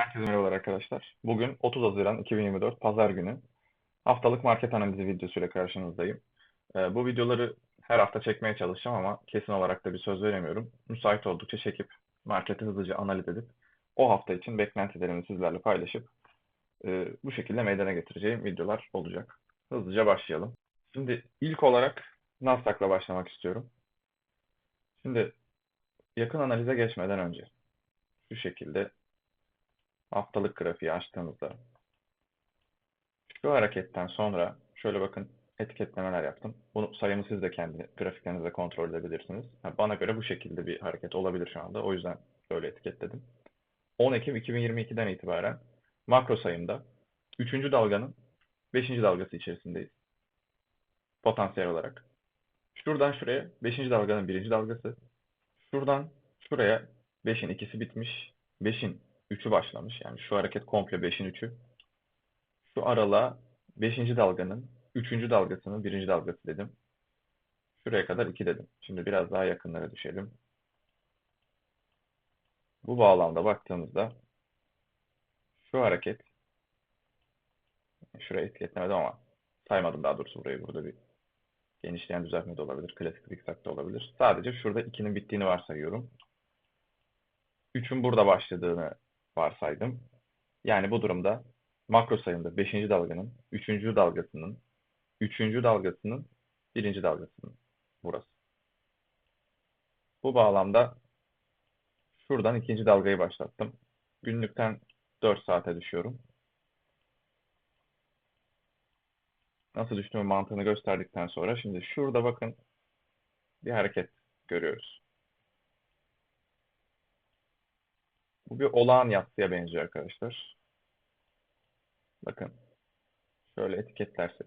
Herkese merhabalar arkadaşlar. Bugün 30 Haziran 2024 Pazar günü haftalık market analizi videosuyla karşınızdayım. Ee, bu videoları her hafta çekmeye çalışacağım ama kesin olarak da bir söz veremiyorum. Müsait oldukça çekip marketi hızlıca analiz edip o hafta için beklentilerimi sizlerle paylaşıp e, bu şekilde meydana getireceğim videolar olacak. Hızlıca başlayalım. Şimdi ilk olarak Nasdaq'la başlamak istiyorum. Şimdi yakın analize geçmeden önce şu şekilde haftalık grafiği açtığımızda şu hareketten sonra şöyle bakın etiketlemeler yaptım. Bunu sayımı siz de kendi grafiklerinizde kontrol edebilirsiniz. Ha, Bana göre bu şekilde bir hareket olabilir şu anda. O yüzden böyle etiketledim. 10 Ekim 2022'den itibaren makro sayımda 3. dalganın 5. dalgası içerisindeyiz. Potansiyel olarak. Şuradan şuraya 5. dalganın 1. dalgası. Şuradan şuraya 5'in ikisi bitmiş. 5'in 3'ü başlamış. Yani şu hareket komple 5'in 3'ü. Şu aralığa 5. dalganın 3. dalgasının 1. dalgası dedim. Şuraya kadar 2 dedim. Şimdi biraz daha yakınlara düşelim. Bu bağlamda baktığımızda şu hareket şuraya etiketlemedim ama saymadım daha doğrusu burayı. Burada bir genişleyen düzeltme de olabilir. Klasik zikzak da olabilir. Sadece şurada 2'nin bittiğini varsayıyorum. 3'ün burada başladığını varsaydım. Yani bu durumda makro sayımda 5. dalganın 3. dalgasının 3. dalgasının 1. dalgasının burası. Bu bağlamda şuradan ikinci dalgayı başlattım. Günlükten 4 saate düşüyorum. Nasıl düştüğümü mantığını gösterdikten sonra şimdi şurada bakın bir hareket görüyoruz. Bu bir olağan yatsıya benziyor arkadaşlar. Bakın. Şöyle etiketlersek.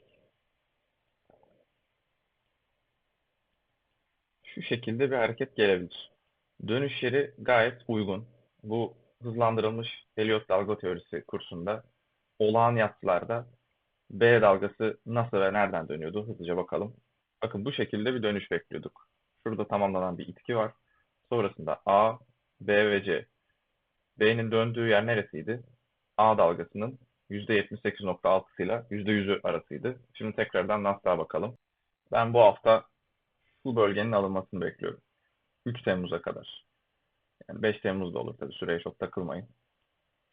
Şu şekilde bir hareket gelebilir. Dönüş yeri gayet uygun. Bu hızlandırılmış Elliott dalga teorisi kursunda olağan yatsılarda B dalgası nasıl ve nereden dönüyordu? Hızlıca bakalım. Bakın bu şekilde bir dönüş bekliyorduk. Şurada tamamlanan bir itki var. Sonrasında A, B ve C. B'nin döndüğü yer neresiydi? A dalgasının %78.6 ile %100'ü arasıydı. Şimdi tekrardan Nasdaq'a bakalım. Ben bu hafta bu bölgenin alınmasını bekliyorum. 3 Temmuz'a kadar. Yani 5 Temmuz'da olur tabii süreye çok takılmayın.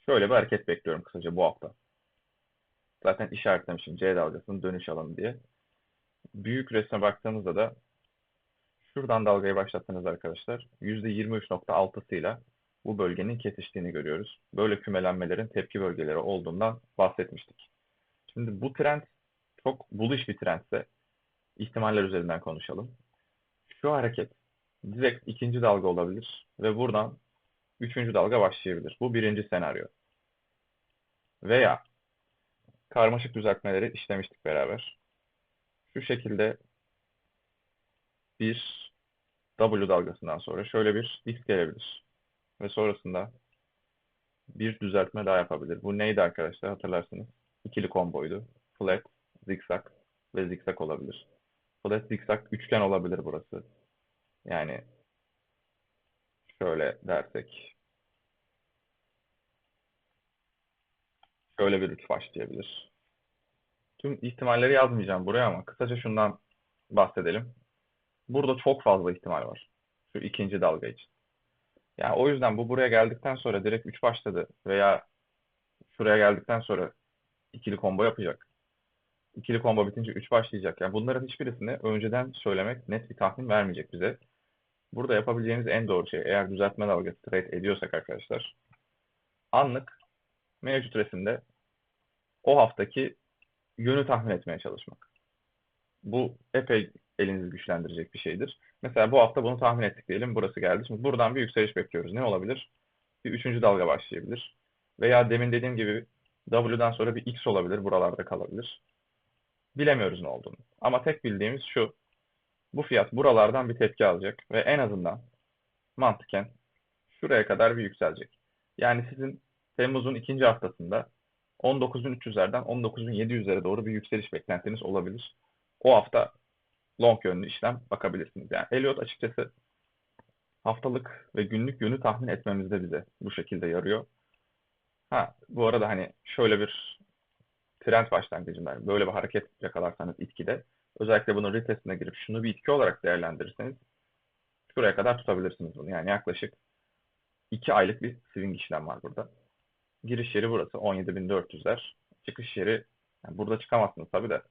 Şöyle bir hareket bekliyorum kısaca bu hafta. Zaten işaretlemişim C dalgasının dönüş alanı diye. Büyük resme baktığımızda da şuradan dalgayı başlattınız arkadaşlar. %23.6'sıyla bu bölgenin kesiştiğini görüyoruz. Böyle kümelenmelerin tepki bölgeleri olduğundan bahsetmiştik. Şimdi bu trend çok bullish bir trendse ihtimaller üzerinden konuşalım. Şu hareket direkt ikinci dalga olabilir ve buradan üçüncü dalga başlayabilir. Bu birinci senaryo. Veya karmaşık düzeltmeleri işlemiştik beraber. Şu şekilde bir W dalgasından sonra şöyle bir X gelebilir. Ve sonrasında bir düzeltme daha yapabilir. Bu neydi arkadaşlar hatırlarsınız? İkili komboydu. Flat, zikzak ve zikzak olabilir. Flat, zikzak, üçgen olabilir burası. Yani şöyle dersek şöyle bir üç başlayabilir. Tüm ihtimalleri yazmayacağım buraya ama kısaca şundan bahsedelim. Burada çok fazla ihtimal var. Şu ikinci dalga için. Yani o yüzden bu buraya geldikten sonra direkt 3 başladı veya şuraya geldikten sonra ikili combo yapacak. İkili combo bitince 3 başlayacak. Yani bunların hiçbirisini önceden söylemek net bir tahmin vermeyecek bize. Burada yapabileceğimiz en doğru şey eğer düzeltme dalgası trade ediyorsak arkadaşlar anlık mevcut resimde o haftaki yönü tahmin etmeye çalışmak. Bu epey elinizi güçlendirecek bir şeydir. Mesela bu hafta bunu tahmin ettik diyelim. Burası geldi. Şimdi buradan bir yükseliş bekliyoruz. Ne olabilir? Bir üçüncü dalga başlayabilir. Veya demin dediğim gibi W'dan sonra bir X olabilir. Buralarda kalabilir. Bilemiyoruz ne olduğunu. Ama tek bildiğimiz şu. Bu fiyat buralardan bir tepki alacak. Ve en azından mantıken şuraya kadar bir yükselecek. Yani sizin Temmuz'un ikinci haftasında 19.300'lerden 19.700'lere doğru bir yükseliş beklentiniz olabilir. O hafta long yönlü işlem bakabilirsiniz. Yani Elliot açıkçası haftalık ve günlük yönü tahmin etmemizde bize bu şekilde yarıyor. Ha, bu arada hani şöyle bir trend başlangıcında böyle bir hareket yakalarsanız itkide özellikle bunun retestine girip şunu bir itki olarak değerlendirirseniz şuraya kadar tutabilirsiniz bunu. Yani yaklaşık 2 aylık bir swing işlem var burada. Giriş yeri burası 17.400'ler. Çıkış yeri yani burada çıkamazsınız tabii de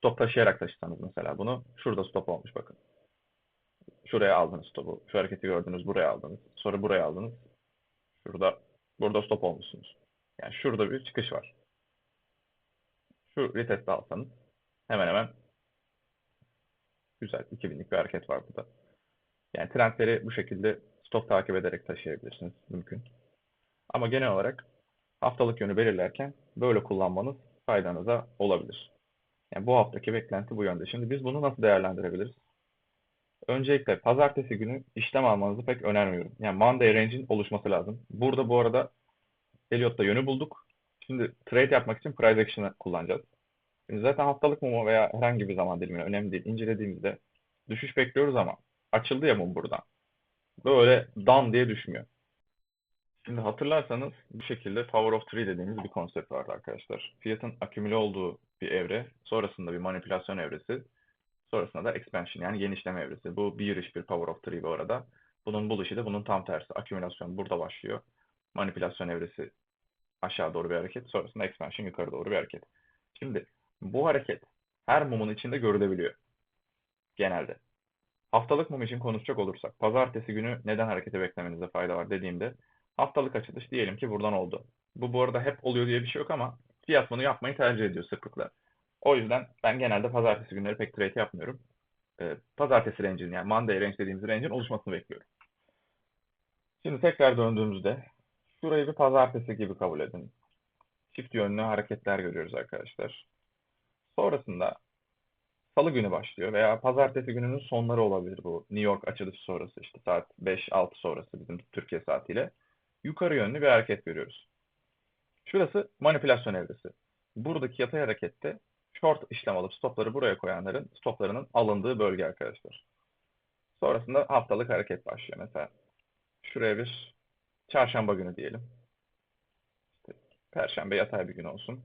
stop taşıyarak taşısanız mesela bunu şurada stop olmuş bakın. Şuraya aldınız stopu. Şu hareketi gördünüz buraya aldınız. Sonra buraya aldınız. Şurada burada stop olmuşsunuz. Yani şurada bir çıkış var. Şu retest alsanız hemen hemen güzel 2000'lik bir hareket var burada. Yani trendleri bu şekilde stop takip ederek taşıyabilirsiniz. Mümkün. Ama genel olarak haftalık yönü belirlerken böyle kullanmanız faydanıza olabilir. Yani bu haftaki beklenti bu yönde. Şimdi biz bunu nasıl değerlendirebiliriz? Öncelikle pazartesi günü işlem almanızı pek önermiyorum. Yani Monday range'in oluşması lazım. Burada bu arada Elliot'ta yönü bulduk. Şimdi trade yapmak için price action'ı kullanacağız. Şimdi zaten haftalık mumu veya herhangi bir zaman dilimine önemli değil. İncelediğimizde düşüş bekliyoruz ama açıldı ya mum buradan. Böyle dan diye düşmüyor. Şimdi hatırlarsanız bu şekilde Power of Three dediğimiz bir konsept vardı arkadaşlar. Fiyatın akümüle olduğu bir evre, sonrasında bir manipülasyon evresi, sonrasında da expansion yani genişleme evresi. Bu bir iş bir Power of Three bu arada. Bunun buluşu da bunun tam tersi. Akümülasyon burada başlıyor. Manipülasyon evresi aşağı doğru bir hareket, sonrasında expansion yukarı doğru bir hareket. Şimdi bu hareket her mumun içinde görülebiliyor. Genelde. Haftalık mum için konuşacak olursak, pazartesi günü neden hareketi beklemenize fayda var dediğimde, haftalık açılış diyelim ki buradan oldu. Bu bu arada hep oluyor diye bir şey yok ama fiyat bunu yapmayı tercih ediyor sıklıkla. O yüzden ben genelde pazartesi günleri pek trade yapmıyorum. Ee, pazartesi range'in yani Monday range dediğimiz range'in oluşmasını bekliyorum. Şimdi tekrar döndüğümüzde şurayı bir pazartesi gibi kabul edin. Çift yönlü hareketler görüyoruz arkadaşlar. Sonrasında Salı günü başlıyor veya pazartesi gününün sonları olabilir bu. New York açılış sonrası işte saat 5-6 sonrası bizim Türkiye saatiyle. Yukarı yönlü bir hareket görüyoruz. Şurası manipülasyon evresi. Buradaki yatay harekette short işlem alıp stopları buraya koyanların stoplarının alındığı bölge arkadaşlar. Sonrasında haftalık hareket başlıyor. Mesela şuraya bir çarşamba günü diyelim. İşte Perşembe yatay bir gün olsun.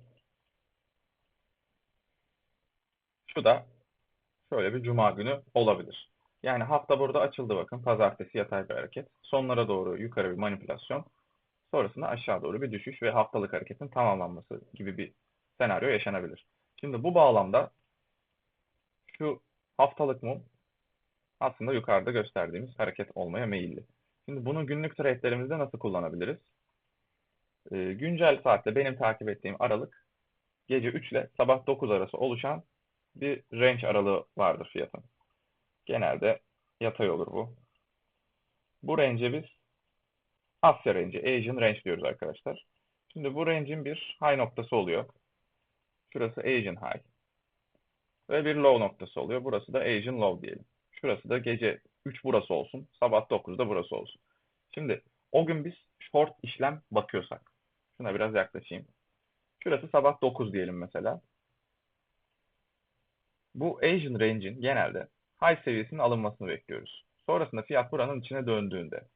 Şu da şöyle bir cuma günü olabilir. Yani hafta burada açıldı bakın. Pazartesi yatay bir hareket. Sonlara doğru yukarı bir manipülasyon. Sonrasında aşağı doğru bir düşüş ve haftalık hareketin tamamlanması gibi bir senaryo yaşanabilir. Şimdi bu bağlamda şu haftalık mum aslında yukarıda gösterdiğimiz hareket olmaya meyilli. Şimdi bunu günlük trade'lerimizde nasıl kullanabiliriz? Ee, güncel saatte benim takip ettiğim aralık gece 3 ile sabah 9 arası oluşan bir range aralığı vardır fiyatın. Genelde yatay olur bu. Bu range'e biz Asya range, Asian range diyoruz arkadaşlar. Şimdi bu range'in bir high noktası oluyor. Şurası Asian high. Ve bir low noktası oluyor. Burası da Asian low diyelim. Şurası da gece 3 burası olsun. Sabah 9'da burası olsun. Şimdi o gün biz short işlem bakıyorsak. Şuna biraz yaklaşayım. Şurası sabah 9 diyelim mesela. Bu Asian range'in genelde high seviyesinin alınmasını bekliyoruz. Sonrasında fiyat buranın içine döndüğünde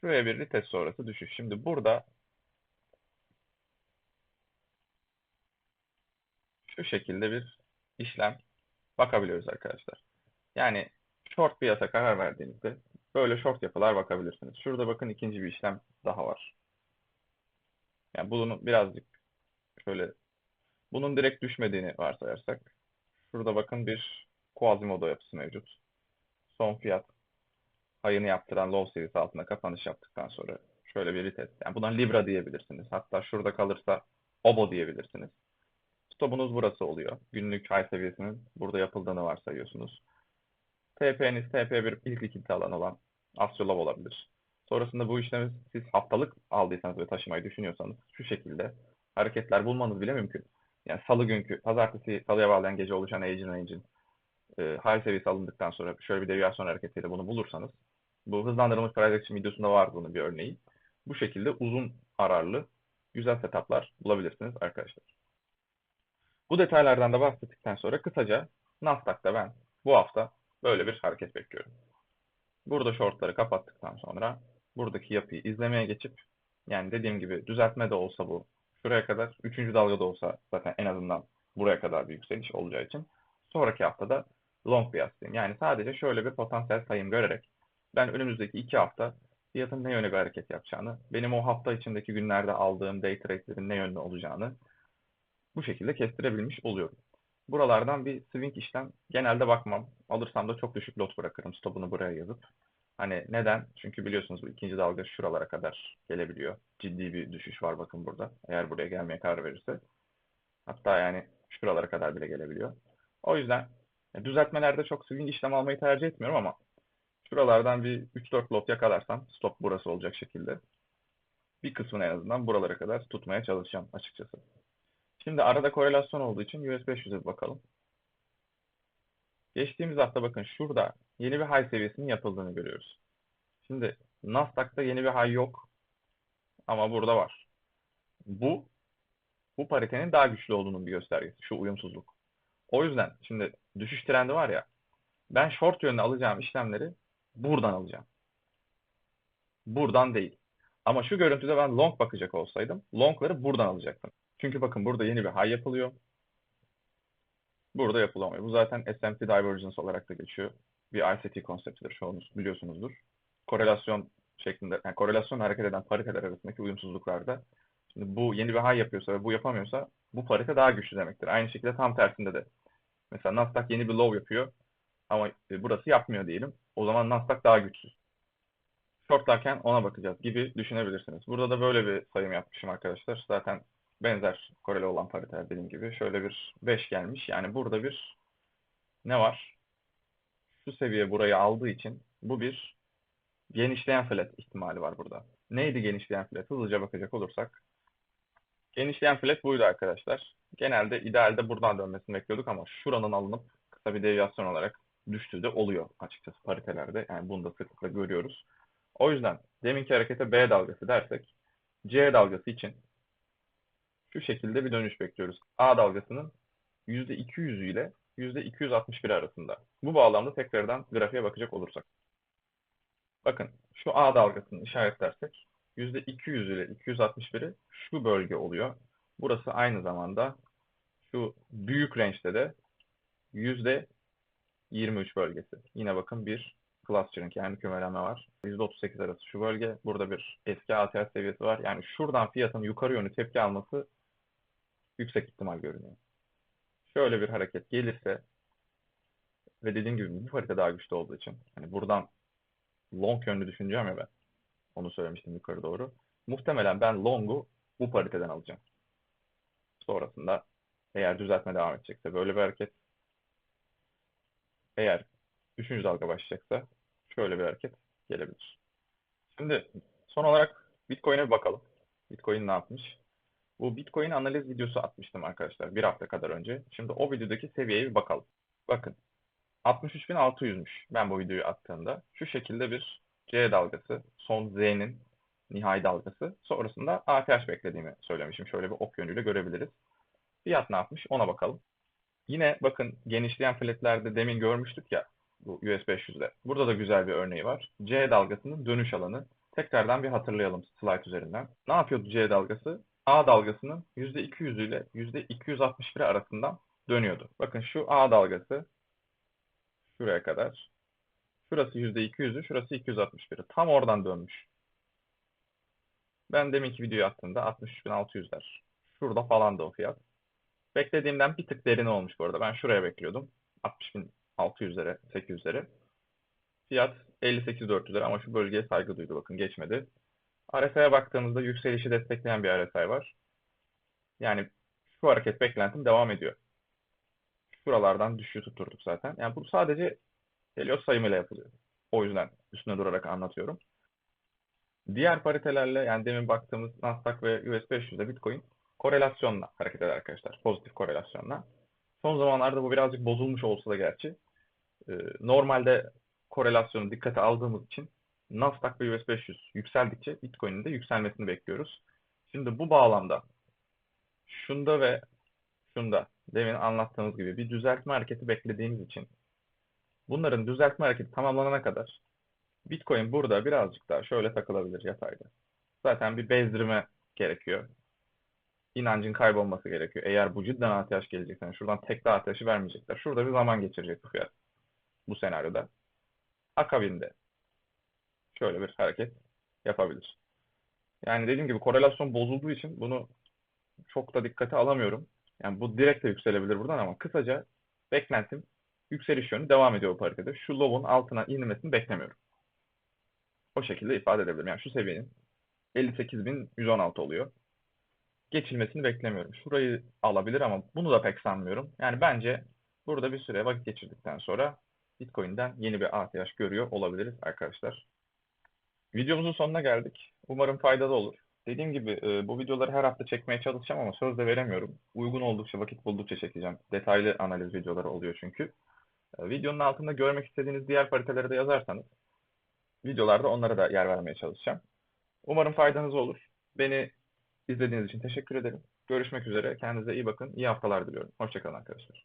şuraya bir retest sonrası düşüş. Şimdi burada şu şekilde bir işlem bakabiliyoruz arkadaşlar. Yani short bir yasa karar verdiğinizde böyle short yapılar bakabilirsiniz. Şurada bakın ikinci bir işlem daha var. Yani bunu birazcık şöyle bunun direkt düşmediğini varsayarsak şurada bakın bir Quasimodo yapısı mevcut. Son fiyat hayını yaptıran low seviyesi altında kapanış yaptıktan sonra şöyle bir retest. Yani buna Libra diyebilirsiniz. Hatta şurada kalırsa Obo diyebilirsiniz. Stopunuz burası oluyor. Günlük high seviyesinin burada yapıldığını varsayıyorsunuz. TP'niz TP1 ilk likitte alan olan Astrolab olabilir. Sonrasında bu işlemi siz haftalık aldıysanız ve taşımayı düşünüyorsanız şu şekilde hareketler bulmanız bile mümkün. Yani salı günkü, pazartesi salıya bağlayan gece oluşan Asian Range'in e, high seviyesi alındıktan sonra şöyle bir deviyasyon hareketiyle bunu bulursanız bu hızlandırılmış price action videosunda var bunun bir örneği. Bu şekilde uzun ararlı güzel setuplar bulabilirsiniz arkadaşlar. Bu detaylardan da bahsettikten sonra kısaca Nasdaq'ta ben bu hafta böyle bir hareket bekliyorum. Burada shortları kapattıktan sonra buradaki yapıyı izlemeye geçip Yani dediğim gibi düzeltme de olsa bu şuraya kadar, üçüncü dalga da olsa zaten en azından buraya kadar bir yükseliş olacağı için sonraki haftada long bir yastayım. Yani sadece şöyle bir potansiyel sayım görerek ben önümüzdeki iki hafta fiyatın ne yöne bir hareket yapacağını, benim o hafta içindeki günlerde aldığım day trade'lerin ne yönde olacağını bu şekilde kestirebilmiş oluyorum. Buralardan bir swing işlem genelde bakmam. Alırsam da çok düşük lot bırakırım stopunu buraya yazıp. Hani neden? Çünkü biliyorsunuz bu ikinci dalga şuralara kadar gelebiliyor. Ciddi bir düşüş var bakın burada. Eğer buraya gelmeye karar verirse. Hatta yani şuralara kadar bile gelebiliyor. O yüzden e, düzeltmelerde çok swing işlem almayı tercih etmiyorum ama şuralardan bir 3-4 lot yakalarsam stop burası olacak şekilde bir kısmını en azından buralara kadar tutmaya çalışacağım açıkçası. Şimdi arada korelasyon olduğu için US 500'e bir bakalım. Geçtiğimiz hafta bakın şurada yeni bir high seviyesinin yapıldığını görüyoruz. Şimdi Nasdaq'ta yeni bir high yok ama burada var. Bu bu paritenin daha güçlü olduğunun bir göstergesi. Şu uyumsuzluk. O yüzden şimdi düşüş trendi var ya ben short yönde alacağım işlemleri buradan alacağım. Buradan değil. Ama şu görüntüde ben long bakacak olsaydım longları buradan alacaktım. Çünkü bakın burada yeni bir high yapılıyor. Burada yapılamıyor. Bu zaten SMT divergence olarak da geçiyor. Bir ICT konseptidir çoğunuz biliyorsunuzdur. Korelasyon şeklinde, yani korelasyon hareket eden pariteler arasındaki uyumsuzluklarda şimdi bu yeni bir high yapıyorsa ve bu yapamıyorsa bu parite daha güçlü demektir. Aynı şekilde tam tersinde de. Mesela Nasdaq yeni bir low yapıyor ama e, burası yapmıyor diyelim. O zaman Nasdaq daha güçsüz. Shortlarken ona bakacağız gibi düşünebilirsiniz. Burada da böyle bir sayım yapmışım arkadaşlar. Zaten benzer koreli olan pariteler dediğim gibi. Şöyle bir 5 gelmiş. Yani burada bir ne var? Şu seviye burayı aldığı için bu bir genişleyen flat ihtimali var burada. Neydi genişleyen flat? Hızlıca bakacak olursak. Genişleyen flat buydu arkadaşlar. Genelde idealde buradan dönmesini bekliyorduk ama şuranın alınıp kısa bir deviyasyon olarak düştüğü de oluyor açıkçası paritelerde. Yani bunu da sıklıkla görüyoruz. O yüzden deminki harekete B dalgası dersek C dalgası için şu şekilde bir dönüş bekliyoruz. A dalgasının %200'ü ile %261 arasında. Bu bağlamda tekrardan grafiğe bakacak olursak. Bakın şu A dalgasını işaretlersek %200 ile 261'i şu bölge oluyor. Burası aynı zamanda şu büyük range'de de %23 bölgesi. Yine bakın bir clustering yani kümeleme var. %38 arası şu bölge. Burada bir eski ATH seviyesi var. Yani şuradan fiyatın yukarı yönlü tepki alması yüksek ihtimal görünüyor. Şöyle bir hareket gelirse ve dediğim gibi bu harita daha güçlü olduğu için hani buradan long yönlü düşüneceğim ya ben. Onu söylemiştim yukarı doğru. Muhtemelen ben long'u bu pariteden alacağım. Sonrasında eğer düzeltme devam edecekse böyle bir hareket eğer üçüncü dalga başlayacaksa şöyle bir hareket gelebilir. Şimdi son olarak Bitcoin'e bir bakalım. Bitcoin ne yapmış? Bu Bitcoin analiz videosu atmıştım arkadaşlar bir hafta kadar önce. Şimdi o videodaki seviyeye bir bakalım. Bakın 63.600'müş ben bu videoyu attığımda. Şu şekilde bir C dalgası, son Z'nin nihai dalgası. Sonrasında ATH beklediğimi söylemişim. Şöyle bir ok yönüyle görebiliriz. Fiyat ne yapmış ona bakalım. Yine bakın genişleyen flatlerde demin görmüştük ya bu US 500'de. Burada da güzel bir örneği var. C dalgasının dönüş alanı. Tekrardan bir hatırlayalım slide üzerinden. Ne yapıyordu C dalgası? A dalgasının %200 ile %261 arasından dönüyordu. Bakın şu A dalgası şuraya kadar. Şurası %200'ü, şurası 261'i. Tam oradan dönmüş. Ben deminki videoyu attığımda 63.600'ler. Şurada falandı o fiyat. Beklediğimden bir tık derin olmuş bu arada. Ben şuraya bekliyordum. 60.600'lere, 800'lere. Fiyat 58.400'lere ama şu bölgeye saygı duydu. Bakın geçmedi. RSI'ye baktığımızda yükselişi destekleyen bir RSI var. Yani şu hareket beklentim devam ediyor. Şuralardan düşüyor tutturduk zaten. Yani bu sadece Helios sayımıyla yapılıyor. O yüzden üstüne durarak anlatıyorum. Diğer paritelerle yani demin baktığımız Nasdaq ve US 500'de Bitcoin korelasyonla hareket eder arkadaşlar. Pozitif korelasyonla. Son zamanlarda bu birazcık bozulmuş olsa da gerçi. Normalde korelasyonu dikkate aldığımız için Nasdaq ve US 500 yükseldikçe Bitcoin'in de yükselmesini bekliyoruz. Şimdi bu bağlamda şunda ve şunda demin anlattığımız gibi bir düzeltme hareketi beklediğimiz için bunların düzeltme hareketi tamamlanana kadar Bitcoin burada birazcık daha şöyle takılabilir yatayda. zaten bir bezdirme gerekiyor. İnancın kaybolması gerekiyor. Eğer bu cidden ATH gelecek, yani şuradan tekli ATH'ı vermeyecekler. Şurada bir zaman geçirecek bu fiyat. Bu senaryoda. Akabinde şöyle bir hareket yapabilir. Yani dediğim gibi korelasyon bozulduğu için bunu çok da dikkate alamıyorum. Yani bu direkt de yükselebilir buradan ama kısaca beklentim yükseliş yönü devam ediyor bu paritede. Şu low'un altına inmesini beklemiyorum. O şekilde ifade edebilirim. Yani şu seviyenin 58.116 oluyor. Geçilmesini beklemiyorum. Şurayı alabilir ama bunu da pek sanmıyorum. Yani bence burada bir süre vakit geçirdikten sonra Bitcoin'den yeni bir ATH görüyor olabiliriz arkadaşlar. Videomuzun sonuna geldik. Umarım faydalı olur. Dediğim gibi e, bu videoları her hafta çekmeye çalışacağım ama söz de veremiyorum. Uygun oldukça, vakit buldukça çekeceğim. Detaylı analiz videoları oluyor çünkü. E, Videonun altında görmek istediğiniz diğer pariteleri de yazarsanız videolarda onlara da yer vermeye çalışacağım. Umarım faydanız olur. Beni izlediğiniz için teşekkür ederim. Görüşmek üzere. Kendinize iyi bakın. İyi haftalar diliyorum. Hoşçakalın arkadaşlar.